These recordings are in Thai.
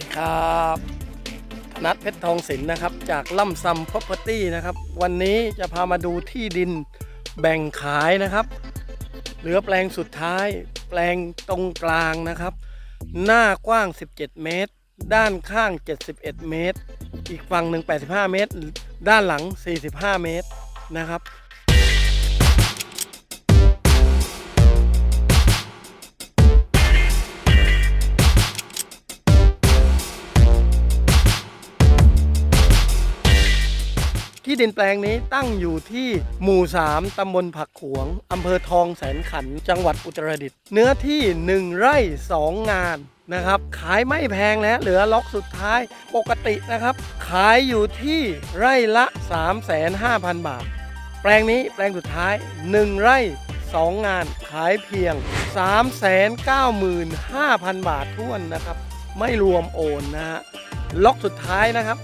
ดีครับธนัทเพชรทองศิลป์นะครับ จากล่ำซัม property นะครับ วันนี้จะพามาดูที่ดินแบ่งขายนะครับ เหลือแปลงสุดท้าย แปลงตรงกลางนะครับ หน้ากว้าง 17 เมตร ด้านข้าง 71 เมตร อีกฝั่งหนึ่ง85 เมตร ด้านหลัง 45 เมตรนะครับ ที่ดินแปลงนี้ตั้งอยู่ที่หมู่ 3 ตำบลผักขวง อำเภอทองแสนขัน จังหวัดอุตรดิตถ์ เนื้อที่ 1 ไร่ 2 งานนะครับ ขายไม่แพงแล้วเหลือล็อกสุดท้าย ปกตินะครับ ขายอยู่ที่ไร่ละ 3,500,000 บาท แปลงนี้แปลงสุดท้าย 1 ไร่ 2 งาน ขายเพียง 395,000 บาทท้วนนะครับ ไม่รวมโอนนะฮะ ล็อกสุดท้ายนะครับ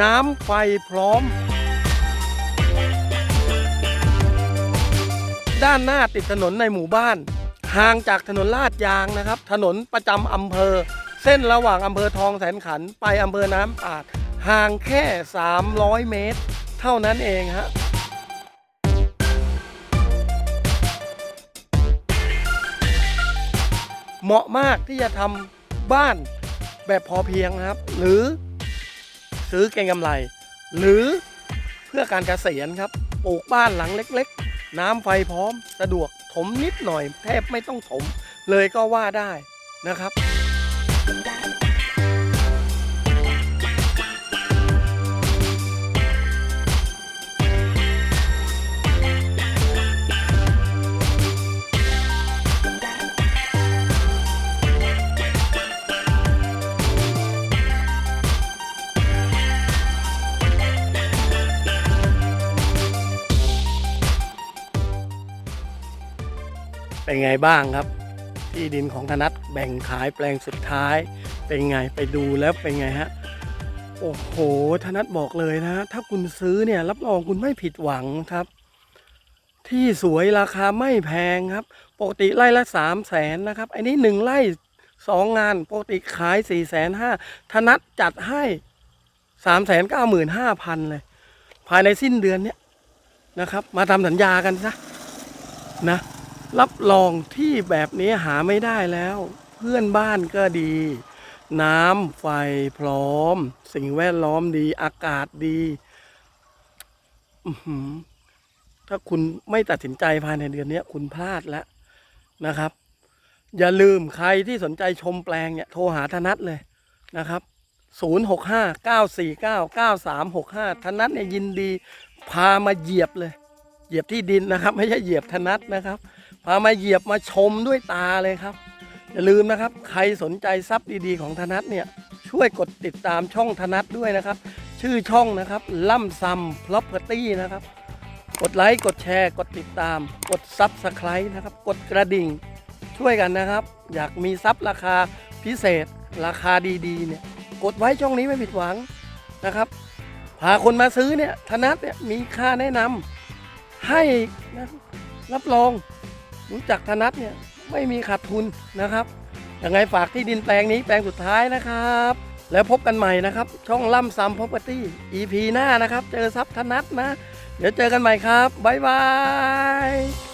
น้ำไฟพร้อม ด้านหน้าติดถนนในหมู่บ้าน ห่างจากถนนลาดยางนะครับ ถนนประจำอำเภอ เส้นระหว่างอำเภอทองแสนขันไปอำเภอน้ำปาดห่างแค่ 300 เมตร เท่านั้นเองฮะเหมาะมากที่จะทำบ้านแบบพอเพียงนะครับ หรือซื้อเก็งกำไร หรือเพื่อการเกษียณครับปลูกบ้านหลังเล็ก ๆ น้ำไฟพร้อม สะดวก ถมนิดหน่อยแทบไม่ต้องถม เลยก็ว่าได้นะครับ เป็นไงบ้างครับ ที่ดินของธนัทแบ่งขายแปลงสุดท้าย เป็นไงไปดูแล้วเป็นไงฮะโอ้โหธนัทบอกเลยนะ ถ้าคุณซื้อเนี่ย รับรองคุณไม่ผิดหวังครับ ที่สวยราคาไม่แพงครับ ปกติไร่ละสามแสนนะครับ อันนี้หนึ่งไร่สองงาน ปกติขายสี่แสนห้าธนัทจัดให้สามแสนเก้าหมื่นห้าพันเลย ภายในสิ้นเดือนเนี้ยนะครับ มาทำสัญญากันซะนะ รับรองที่แบบนี้หาไม่ได้แล้ว เพื่อนบ้านก็ดี น้ำไฟพร้อม สิ่งแวดล้อมดีอากาศดีถ้าคุณไม่ตัดสินใจภายในเดือนนี้คุณพลาดแล้วนะครับ อย่าลืมใครที่สนใจชมแปลงเนี่ย โทรหาธนัทเลยนะครับ 065 949 9365 ธนัทเนี่ยยินดี พามาเหยียบเลย เหยียบที่ดินนะครับ ไม่ใช่เหยียบธนัทนะครับ พามาเหยียบมาชมด้วยตาเลยครับ อย่าลืมนะครับ ใครสนใจทรัพย์ดีๆของธนัทเนี่ยช่วยกดติดตามช่องธนัทด้วยนะครับ ชื่อช่องนะครับล่ำซัมพลอพเพอร์ตี้นะครับ กดไลค์กดแชร์ กดติดตาม กดซับสไครต์นะครับ กดกระดิ่ง ช่วยกันนะครับ อยากมีทรัพย์ราคาพิเศษ ราคาดีๆเนี่ยกดไว้ช่องนี้ไม่ผิดหวังนะครับพาคนมาซื้อเนี่ยธนัทเนี่ยมีค่าแนะนำให้นะรับรอง รู้จักธนัทเนี่ยไม่มีขาดทุนนะครับยังไงฝากที่ดินแปลงนี้แปลงสุดท้ายนะครับ แล้วพบกันใหม่นะครับ ช่องล่ำซัมพ r o p e r t y EP หน้านะครับ เจอซับธนัทนะ เดี๋ยวเจอกันใหม่ครับบ๊ายบาย